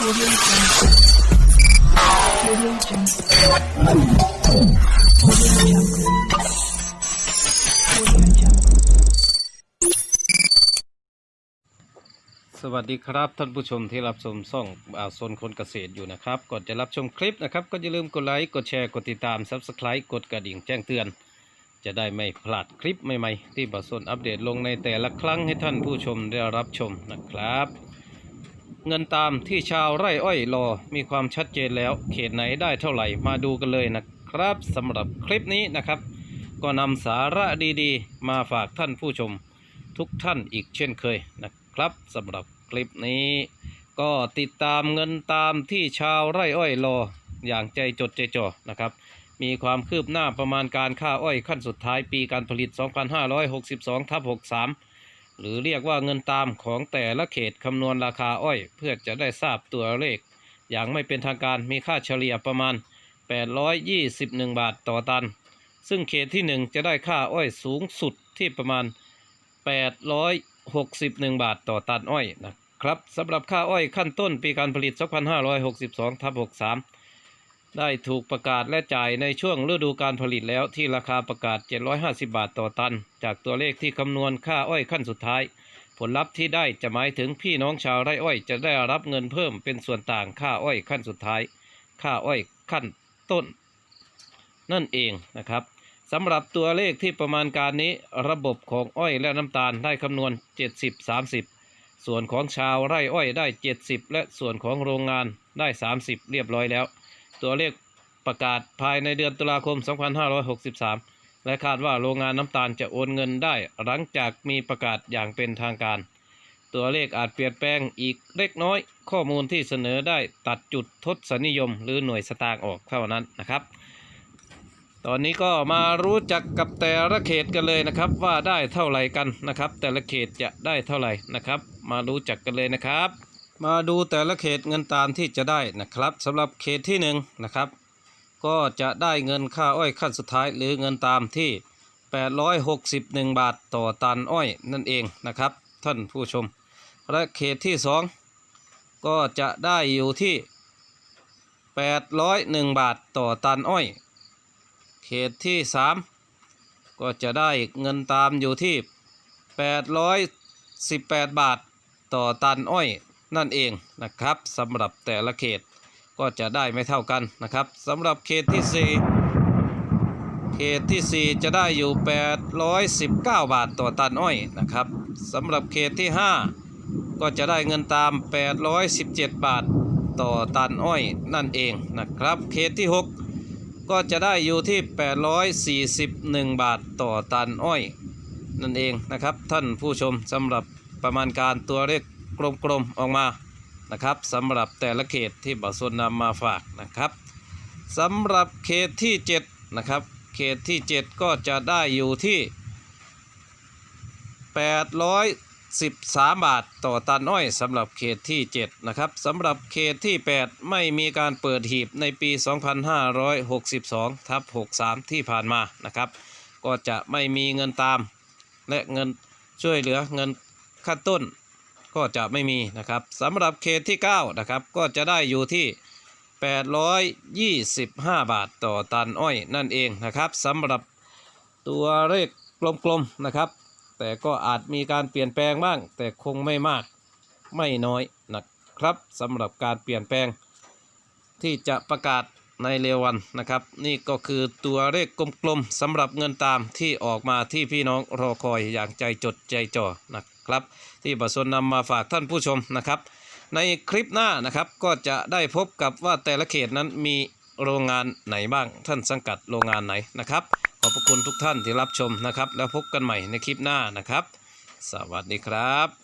Audio Jungle. Audio Jungle. Audio Jungle. Audio Jungle. สวัสดีครับท่านผู้ชมที่รับชมช่องอาโซนคนเกษตรอยู่นะครับก่อนจะรับชมคลิปนะครับก็อย่าลืมกดไลค์กดแชร์กดติดตาม Subscribe กดกระดิ่งแจ้งเตือน จะได้ไม่พลาดคลิปใหม่ๆ ที่บาโซนอัปเดตลงในแต่ละครั้งให้ท่านผู้ชมได้รับชมนะครับ เงินตามที่ชาวไร่อ้อยรอมีความชัดเจนแล้วเขตไหนได้เท่าไหร่มาดูกันเลยนะครับสำหรับคลิปนี้นะครับ ก็นำสาระดีๆ มาฝากท่านผู้ชมทุกท่านอีกเช่นเคยนะครับสำหรับคลิปนี้ ก็ติดตามเงินตามที่ชาวไร่อ้อยรออย่างใจจดใจจ่อนะครับ มีความคืบหน้าประมาณการค่าอ้อยขั้นสุดท้ายปีการผลิต 2562ทับ63 หรือเรียกว่าเงินตามของแต่ละเขตคำนวณราคาอ้อย เพื่อจะได้ทราบตัวเลข อย่างไม่เป็นทางการมีค่าเฉลี่ยประมาณ 821 บาทต่อตัน ซึ่งเขตที่ 1 จะได้ค่าอ้อยสูงสุดที่ประมาณ 861 บาทต่อตันอ้อยนะครับสำหรับค่าอ้อยขั้นต้นปีการผลิต 2562ทับ63 ได้ถูกประกาศและจ่ายในช่วงฤดูการผลิตแล้วที่ราคาประกาศ 750 บาทต่อตัน จากตัวเลขที่คำนวณค่าอ้อยขั้นสุดท้าย ผลลัพธ์ที่ได้จะหมายถึงพี่น้องชาวไร่อ้อย จะได้รับเงินเพิ่มเป็นส่วนต่างค่าอ้อยขั้นสุดท้าย ค่าอ้อยขั้นต้น นั่นเองนะครับสำหรับตัวเลขที่ประมาณการนี้ระบบของอ้อยและน้ำตาลได้คำนวณ 70 30 ส่วนของชาวไร่อ้อยได้ 70 และส่วนของโรงงานได้ 30 เรียบร้อยแล้ว ตัวเลขประกาศภายในเดือนตุลาคม 2563 และคาดว่าโรงงานน้ำตาลจะโอนเงินได้หลังจากมีประกาศอย่างเป็นทางการ ตัวเลขอาจเปลี่ยนแปลงอีกเล็กน้อย ข้อมูลที่เสนอได้ตัดจุดทศนิยม หรือหน่วยสตางค์ออกเท่านั้นนะครับ ตอนนี้ก็มารู้จักกับแต่ละเขตกันเลยนะครับ ว่าได้เท่าไหร่กันนะครับ แต่ละเขตจะได้เท่าไหร่นะครับ มารู้จักกันเลยนะครับ มาดูแต่ละเขตเงินตามที่จะได้นะครับสำหรับเขตที่หนึ่งนะครับ ก็จะได้เงินค่าอ้อยขั้นสุดท้าย หรือเงินตามที่ 861 บาทต่อตันอ้อยนั่นเองนะครับ ท่านผู้ชม และเขตที่สองก็จะได้อยู่ที่ 801 บาทต่อตันอ้อย เขตที่ 3 ก็จะได้เงินตามอยู่ที่ 818 บาทต่อตันอ้อย นั่นเองนะครับสำหรับแต่ละเขตก็จะได้ไม่เท่ากันนะครับสำหรับเขตที่ 4 เขตที่ 4 จะได้อยู่ 819 บาทต่อตันอ้อยนะครับสำหรับเขตที่ 5 ก็จะได้เงินตาม 817 บาทต่อตันอ้อยนั่นเองนะครับ เขตที่ 6 ก็จะได้อยู่ที่ 841 บาทต่อตันอ้อยนั่นเองนะครับท่านผู้ชมสำหรับประมาณการตัวเลข กลมๆออกมานะครับสำหรับแต่ละเขตที่บ่าวสนนำมาฝากนะครับสำหรับเขตที่7นะครับเขตที่ 7 ก็จะได้อยู่ที่ 813 บาทต่อตันอ้อยสำหรับเขตที่7นะครับสำหรับเขตที่ 8 ไม่มีการเปิดหีบในปี 2562ทับ63 ที่ผ่านมานะครับ ก็จะไม่มีเงินตามและเงินช่วยเหลือเงินขั้นต้น ก็จะไม่มีนะครับสำหรับเขตที่9นะครับก็จะได้อยู่ที่ 825 บาทต่อตันอ้อยนั่นเองนะครับสำหรับตัวเลขกลมๆนะครับ แต่ก็อาจมีการเปลี่ยนแปลงบ้าง แต่คงไม่มากไม่น้อยนะครับสำหรับการเปลี่ยนแปลง ที่จะประกาศในเร็ววันนะครับ นี่ก็คือตัวเลขกลมๆสำหรับเงินตามที่ออกมาที่พี่น้องรอคอยอย่างใจจดใจจ่อนะครับ ที่บสนนำมาฝากท่านผู้ชมนะครับ ในคลิปหน้านะครับก็จะได้พบกับว่าแต่ละเขตนั้นมีโรงงานไหนบ้าง ท่านสังกัดโรงงานไหนนะครับ ขอบพระคุณทุกท่านที่รับชมนะครับ แล้วพบกันใหม่ในคลิปหน้านะครับ สวัสดีครับ